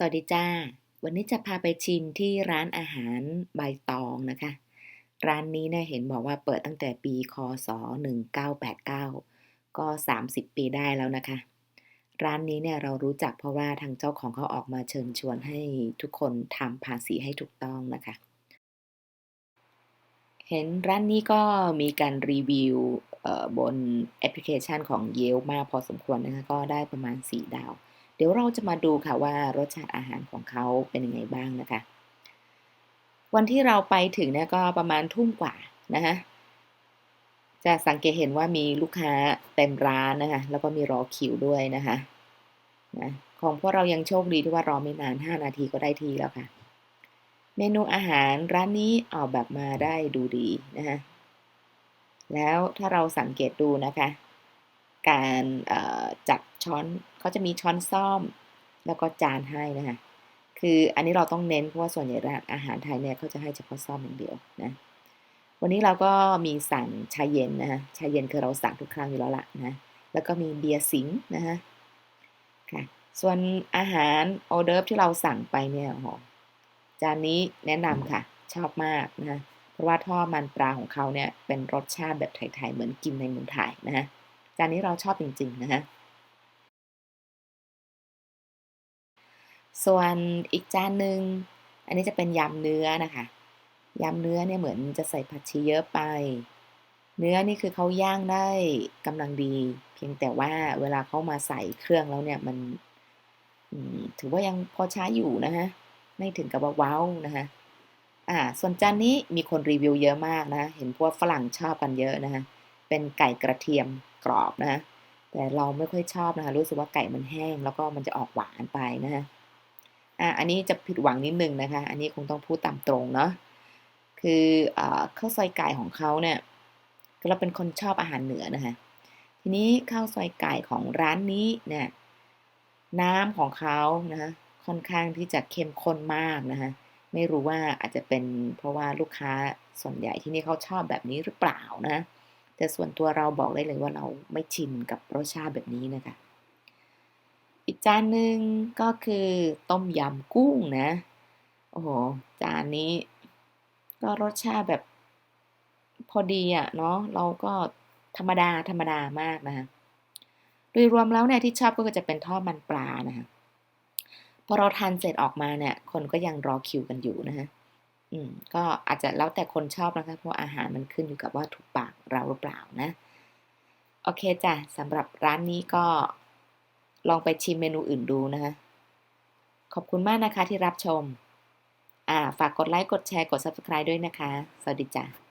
สวัสดีจ้า วันนี้จะพาไปชิมที่ร้านอาหารใบตองนะคะ ร้านนี้เนี่ยเห็นบอกว่าเปิดตั้งแต่ปีคศ1989 ก็ 30 ปีได้แล้วนะคะ ร้านนี้เนี่ยเรารู้จักเพราะว่าทางเจ้าของเขาออกมาเชิญชวนให้ทุกคนทำภาษีให้ถูกต้องนะคะ เห็นร้านนี้ก็มีการรีวิวบนแอปพลิเคชันของ Yelp มากพอสมควรนะคะ ก็ได้ประมาณ 4 ดาว เดี๋ยวเราจะมาดูค่ะว่ารสชาติอาหารของเขาเป็นยังไงบ้างนะคะ วันที่เราไปถึงเนี่ยก็ประมาณทุ่มกว่านะคะจะสังเกตเห็นว่ามีลูกค้าเต็มร้านนะคะ แล้วก็มีรอคิวด้วยนะคะนะของพวกเรายังโชคดีที่ว่ารอไม่นาน 5 นาทีก็ได้ทีแล้วค่ะ เมนูอาหารร้านนี้ออกแบบมาได้ดูดีนะคะแล้วถ้าเราสังเกตดูนะคะ การจับช้อนเขาจะมีช้อนซ่อม แล้วก็จานให้นะคะคืออันนี้เราต้องเน้นเพราะว่าส่วนใหญ่ร้านอาหารไทยเนี่ยเขาจะให้เฉพาะซ่อมอย่างเดียวนะวันนี้เราก็มีสั่งชาเย็นนะคะชาเย็นคือเราสั่งทุกครั้งอยู่แล้วละนะแล้วก็มีเบียร์สิงนะคะค่ะส่วนอาหารออเดิร์ฟที่เราสั่งไปเนี่ยหอจานนี้แนะนำค่ะ ชอบมากนะเพราะว่าทอดมันปลาของเขาเนี่ยเป็นรสชาติแบบไทยๆเหมือนกินในเมืองไทยนะฮะ จานนี้เราชอบจริง ๆ นะฮะ ส่วนอีกจานหนึ่งอันนี้จะเป็นยำเนื้อนะคะยำเนื้อเนี่ยเหมือนจะใส่ผักชีเยอะไป เนื้อนี่คือเขาย่างได้กำลังดี เพียงแต่ว่าเวลาเขามาใส่เครื่องแล้วเนี่ยมันถือว่ายังพอใช้อยู่นะฮะ ไม่ถึงกับว้าวนะคะอ่า ส่วนจานนี้มีคนรีวิวเยอะมากนะ เห็นพวกฝรั่งชอบกันเยอะนะคะ เป็นไก่กระเทียมกรอบนะฮะแต่เราไม่ค่อยชอบนะคะรู้สึกว่าไก่มันแห้ง แล้วก็มันจะออกหวานไปนะฮะอะอันนี้จะผิดหวังนิดนึงนะคะ อันนี้คงต้องพูดตามตรงเนาะคือข้าวซอยไก่ของเขาเนี่ยเราเป็นคนชอบอาหารเหนือนะคะทีนี้ข้าวซอยไก่ของร้านนี้เนี่ยน้ำของเขานะคะค่อนข้างที่จะเข้มข้นมากนะคะไม่รู้ว่าอาจจะเป็นเพราะว่าลูกค้าส่วนใหญ่ที่นี่เขาชอบแบบนี้หรือเปล่านะ แต่ส่วนตัวเราบอกได้เลยว่าเราไม่ชินกับรสชาติแบบนี้นะคะ อีกจานหนึ่งก็คือต้มยำกุ้งนะ โอ้โห จานนี้ก็รสชาติแบบพอดีอะเนาะ เราก็ธรรมดาธรรมดามากนะคะโดยรวมแล้วเนี่ยที่ชอบก็จะเป็นทอดมันปลานะคะพอเราทานเสร็จออกมาเนี่ย คนก็ยังรอคิวกันอยู่นะคะ อืมก็อาจจะแล้วแต่คนชอบนะคะเพราะอาหารมันขึ้นอยู่กับว่าถูกปากเราหรือเปล่านะ โอเคจ้ะสำหรับร้านนี้ก็ลองไปชิมเมนูอื่นดูนะคะ ขอบคุณมากนะคะที่รับชม อ่า ฝากกดไลค์ กดแชร์ กด subscribe ด้วยนะคะ สวัสดีจ้ะ